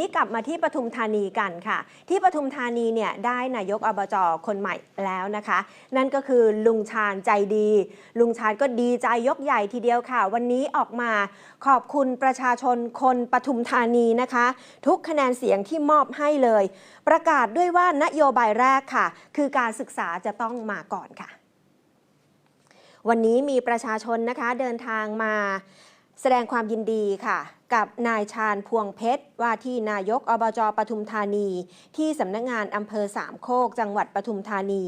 นี้กลับมาที่ปทุมธานีกันค่ะ ที่ปทุมธานีเนี่ยได้นายกอบจคนใหม่แล้วนะคะ นั่นก็คือลุงชาญใจดี ลุงชาญก็ดีใจยกใหญ่ทีเดียวค่ะ วันนี้ออกมาขอบคุณประชาชนคนปทุมธานีนะคะ ทุกคะแนนเสียงที่มอบให้เลย ประกาศด้วยว่านโยบายแรกค่ะ คือการศึกษาจะต้องมาก่อนค่ะ วันนี้มีประชาชนนะคะเดินทางมาแสดงความยินดีค่ะ กับนายชาญพวงเพชร ว่าที่นายกอบจปทุมธานี ที่สำนักงงานอำเภอสามโคกจังหวัดปทุมธานี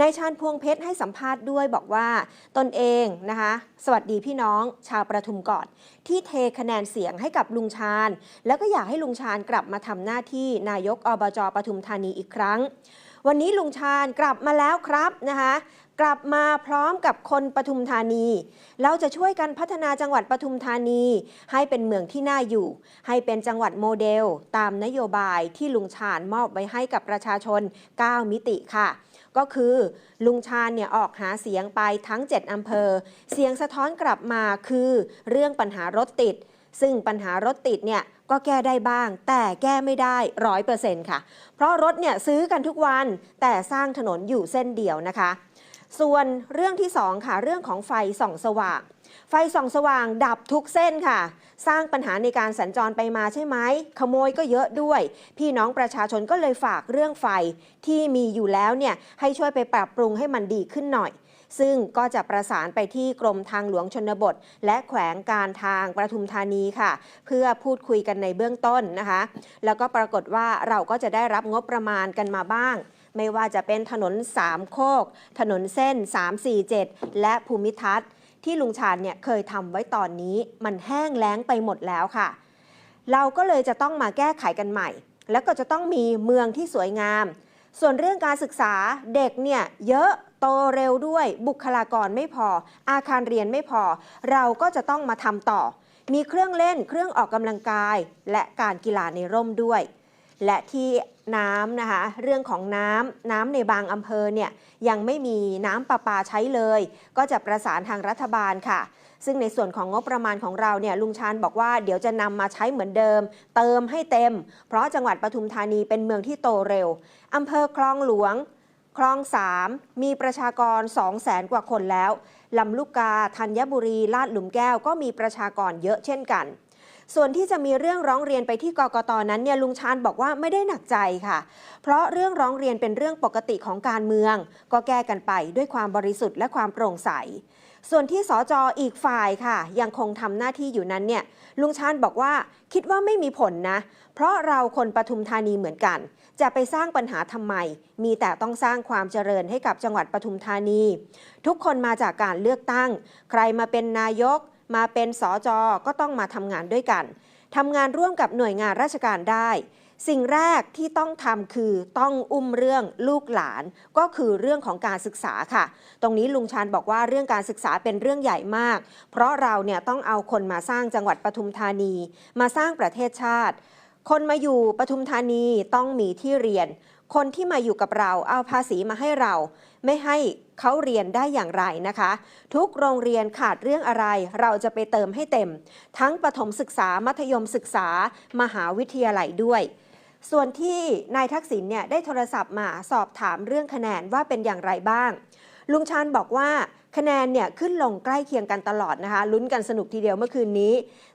นายชาญพวงเพชรให้สัมภาษณ์ด้วยบอกว่าตนเองนะคะ สวัสดีพี่น้องชาวประทุมก่อน ที่เทคะแนนเสียงให้กับลุงชาญ แล้วก็อยากให้ลุงชาญกลับมาทำหน้าที่นายกอบจปทุมธานีอีกครั้ง วันนี้ลุงชาญกลับมาแล้วครับนะคะกลับมาพร้อมกับคนปทุมธานี เราจะช่วยกันพัฒนาจังหวัดปทุมธานี ให้เป็นเมืองที่น่าอยู่ ให้เป็นจังหวัดโมเดล ตามนโยบายที่ลุงชาญมอบไว้ให้กับประชาชน 9 มิติค่ะ ก็คือ ลุงชาญเนี่ยออกหาเสียงไปทั้ง 7 อำเภอ เสียงสะท้อนกลับมาคือเรื่องปัญหารถติด ซึ่งปัญหารถติดเนี่ยก็แก้ได้บ้าง แต่แก้ไม่ได้ร้อยเปอร์เซ็นต์ค่ะ เพราะรถเนี่ยซื้อกันทุกวันแต่สร้างถนนอยู่เส้นเดียวนะคะ ส่วนเรื่องที่2ค่ะเรื่องของไฟส่องสว่าง ไฟส่องสว่างดับทุกเส้นค่ะ สร้างปัญหาในการสัญจรไปมาใช่ไหมขโมยก็เยอะด้วย พี่น้องประชาชนก็เลยฝากเรื่องไฟที่มีอยู่แล้วเนี่ยให้ช่วยไปปรับปรุงให้มันดีขึ้นหน่อยซึ่งก็จะประสานไปที่กรมทางหลวงชนบท และแขวงการทางประทุมธานีค่ะ เพื่อพูดคุยกันในเบื้องต้นนะคะ แล้วก็ปรากฏว่าเราก็จะได้รับงบประมาณกันมาบ้าง ไม่ว่าจะเป็นถนนสามโคก ถนนเส้น 347 และภูมิทัศน์ ที่ลุงชาญเนี่ยเคยทำไว้ตอนนี้มันแห้งแล้งไปหมดแล้วค่ะ เราก็เลยจะต้องมาแก้ไขกันใหม่ แล้วก็จะต้องมีเมืองที่สวยงาม ส่วนเรื่องการศึกษาเด็กเนี่ยเยอะโตเร็วด้วยบุคลากรไม่พอ อาคารเรียนไม่พอ เราก็จะต้องมาทำต่อ มีเครื่องเล่นเครื่องออกกำลังกาย และการกีฬาในร่มด้วย และที่น้ำนะคะ เรื่องของน้ำน้ำในบางอำเภอเนี่ยยังไม่มีน้ำประปาใช้เลย ก็จะประสานทางรัฐบาลค่ะ ซึ่งในส่วนของงบประมาณของเราเนี่ยลุงชาญบอกว่าเดี๋ยวจะนำมาใช้เหมือนเดิม เติมให้เต็ม เพราะจังหวัดปทุมธานีเป็นเมืองที่โตเร็วอำเภอคลองหลวงคลองสามมีประชากร 2 0 0แสนกว่าคนแล้ว ลำลูกกา ธัญบุรี ลาดหลุมแก้ว ก็มีประชากรเยอะเช่นกัน ส่วนที่จะมีเรื่องร้องเรียนไปที่กกตนั้นเนี่ยลุงชาญบอกว่าไม่ได้หนักใจค่ะ เพราะเรื่องร้องเรียนเป็นเรื่องปกติของการเมือง ก็แก้กันไปด้วยความบริสุทธิ์และความโปร่งใส ส่วนที่สจออีกฝ่ายค่ะ ยังคงทำหน้าที่อยู่นั้นเนี่ยลุงชาญบอกว่าคิดว่าไม่มีผลนะ เพราะเราคนปทุมธานีเหมือนกัน จะไปสร้างปัญหาทำไม มีแต่ต้องสร้างความเจริญให้กับจังหวัดปทุมธานี ทุกคนมาจากการเลือกตั้ง ใครมาเป็นนายก มาเป็นสอจอก็ต้องมาทำงานด้วยกันทำงานร่วมกับหน่วยงานราชการได้ สิ่งแรกที่ต้องทำคือต้องอุ้มเรื่องลูกหลาน ก็คือเรื่องของการศึกษาค่ะ ตรงนี้ลุงชานบอกว่าเรื่องการศึกษาเป็นเรื่องใหญ่มาก เพราะเราเนี่ยต้องเอาคนมาสร้างจังหวัดปทุมธานี มาสร้างประเทศชาติ คนมาอยู่ปทุมธานีต้องมีที่เรียน คนที่มาอยู่กับเราเอาภาษีมาให้เรา ไม่ให้เขาเรียนได้อย่างไรนะคะ ทุกโรงเรียนขาดเรื่องอะไร เราจะไปเติมให้เต็ม ทั้งประถมศึกษามัธยมศึกษา มหาวิทยาลัยด้วย ส่วนที่นายทักษิณเนี่ยได้โทรศัพท์มาสอบถามเรื่องคะแนนว่าเป็นอย่างไรบ้าง ลุงชานบอกว่า คะแนนเนี่ยขึ้นลงใกล้เคียงกันตลอดนะคะลุ้นกันสนุกทีเดียวเมื่อคืนนี้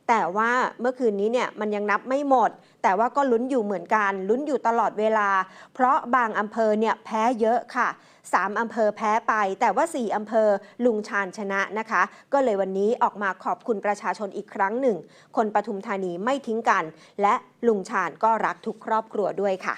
แต่ว่าเมื่อคืนนี้เนี่ยมันยังนับไม่หมด แต่ว่าก็ลุ้นอยู่เหมือนกันลุ้นอยู่ตลอดเวลา เพราะบางอำเภอเนี่ยแพ้เยอะค่ะ3อำเภอแพ้ไป แต่ว่า 4อำเภอลุงชาญชนะนะคะ ก็เลยวันนี้ออกมาขอบคุณประชาชนอีกครั้งหนึ่ง คนปทุมธานีไม่ทิ้งกัน และลุงชาญก็รักทุกครอบครัวด้วยค่ะ